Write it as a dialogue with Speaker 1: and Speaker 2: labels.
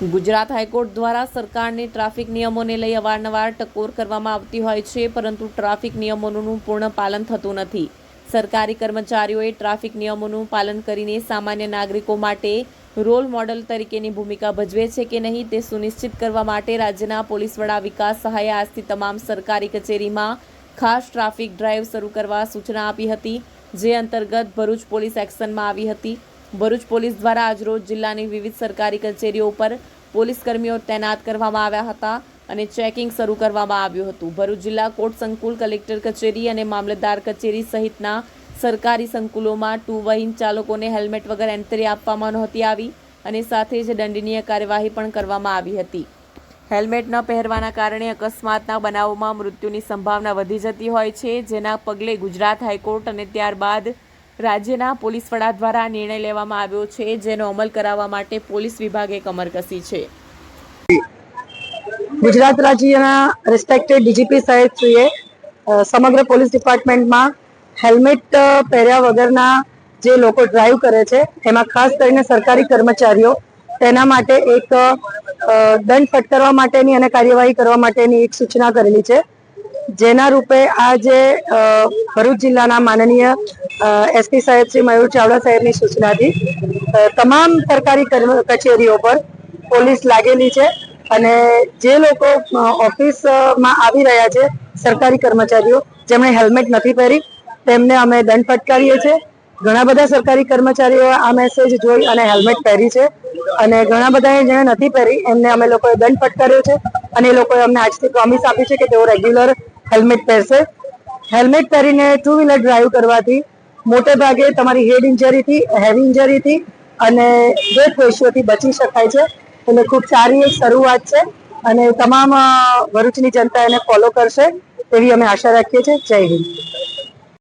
Speaker 1: Gujarat high court દ્વારા સરકારને traffic નિયમોને લઈ અવારનવાર ટકોર કરવામાં આવતી હોય છે, પરંતુ ટ્રાફિક નિયમોનું પૂર્ણ પાલન થતું નથી. સરકારી કર્મચારીઓએ ટ્રાફિક નિયમોનું પાલન કરીને સામાન્ય નાગરિકો માટે રોલ મોડલ તરીકેની ભૂમિકા ભજવે છે કે નહીં તે સુનિશ્ચિત કરવા માટે રાજ્યના પોલીસ વડા વિકાસ સહાયે આજથી તમામ સરકારી કચેરીમાં ખાસ ટ્રાફિક ડ્રાઈવ શરૂ કરવા સૂચના આપી હતી, જે અંતર્ગત ભરૂચ પોલીસ એક્શનમાં આવી હતી. ભરૂચ પોલીસ દ્વારા આજરોજ જિલ્લાની વિવિધ સરકારી કચેરીઓ પર પોલીસ કર્મીઓ તૈનાત કરવામાં આવ્યા હતા અને ચેકિંગ શરૂ કરવામાં આવ્યું હતું. ભરૂચ જિલ્લા કોર્ટ સંકુલ કલેક્ટર કચેરી અને મામલતદાર કચેરી સહિતના સરકારી સંકુલોમાં ટુ વ્હીલ ચાલકોને હેલ્મેટ વગર એન્ટ્રી આપવામાં નહોતી આવી અને સાથે જ દંડનીય કાર્યવાહી પણ કરવામાં આવી હતી. હેલ્મેટ ન પહેરવાના કારણે અકસ્માતના બનાવોમાં મૃત્યુની સંભાવના વધી જતી હોય છે, જેના પગલે ગુજરાત હાઈકોર્ટ અને ત્યારબાદ રાજ્યના પોલીસ વડા દ્વારા નિર્ણય લેવામાં આવ્યો છે, જેનો અમલ કરાવવા માટે પોલીસ વિભાગે કમર કસી છે.
Speaker 2: ગુજરાત રાજ્યના રિસ્પેક્ટેડ ડીજીપી સાહેબશ્રીએ સમગ્ર પોલીસ ડિપાર્ટમેન્ટમાં હેલ્મેટ પહેર્યા વગરના જે લોકો ડ્રાઈવ કરે છે, એમાં ખાસ કરીને સરકારી કર્મચારીઓ, તેના માટે એક દંડ ફટકારવા માટેની અને કાર્યવાહી કરવા માટેની એક સૂચના કરેલી છે. જેના રૂપે આ જે ભરૂચ જિલ્લાના માનનીય એસપી સાહેબ શ્રી મયુર ચાવડા સાહેબની સૂચનાથી. તમામ સરકારી કચેરીઓ પર પોલીસ લાગેલી છે અને જે લોકો ઓફિસમાં આવી રહ્યા છે, સરકારી કર્મચારીઓ, જેમણે હેલ્મેટ નથી પહેરી, તેમને અમે દંડ ફટકારીએ છીએ. ઘણા બધા સરકારી કર્મચારીઓ આ મેસેજ જોઈ અને હેલ્મેટ પહેરી છે અને ઘણા બધાએ જેણે નથી પહેરી, એમને અમે લોકોએ દંડ ફટકાર્યો છે અને એ લોકોએ અમને આજથી પ્રોમિસ આપી છે કે તેઓ રેગ્યુલર હેલ્મેટ પહેરશે. હેલ્મેટ પહેરીને ટુ વ્હીલર ડ્રાઈવ કરવાથી મોટે ભાગે તમારી હેડ ઇન્જરીથી હેવી ઇન્જરીથી અને ડેથ રેશિયોથી બચી શકાય છે. એટલે ખૂબ સારી એક શરૂઆત છે અને તમામ ભરૂચની જનતા એને ફોલો કરશે તેવી અમે આશા રાખીએ છીએ. જય હિન્દ.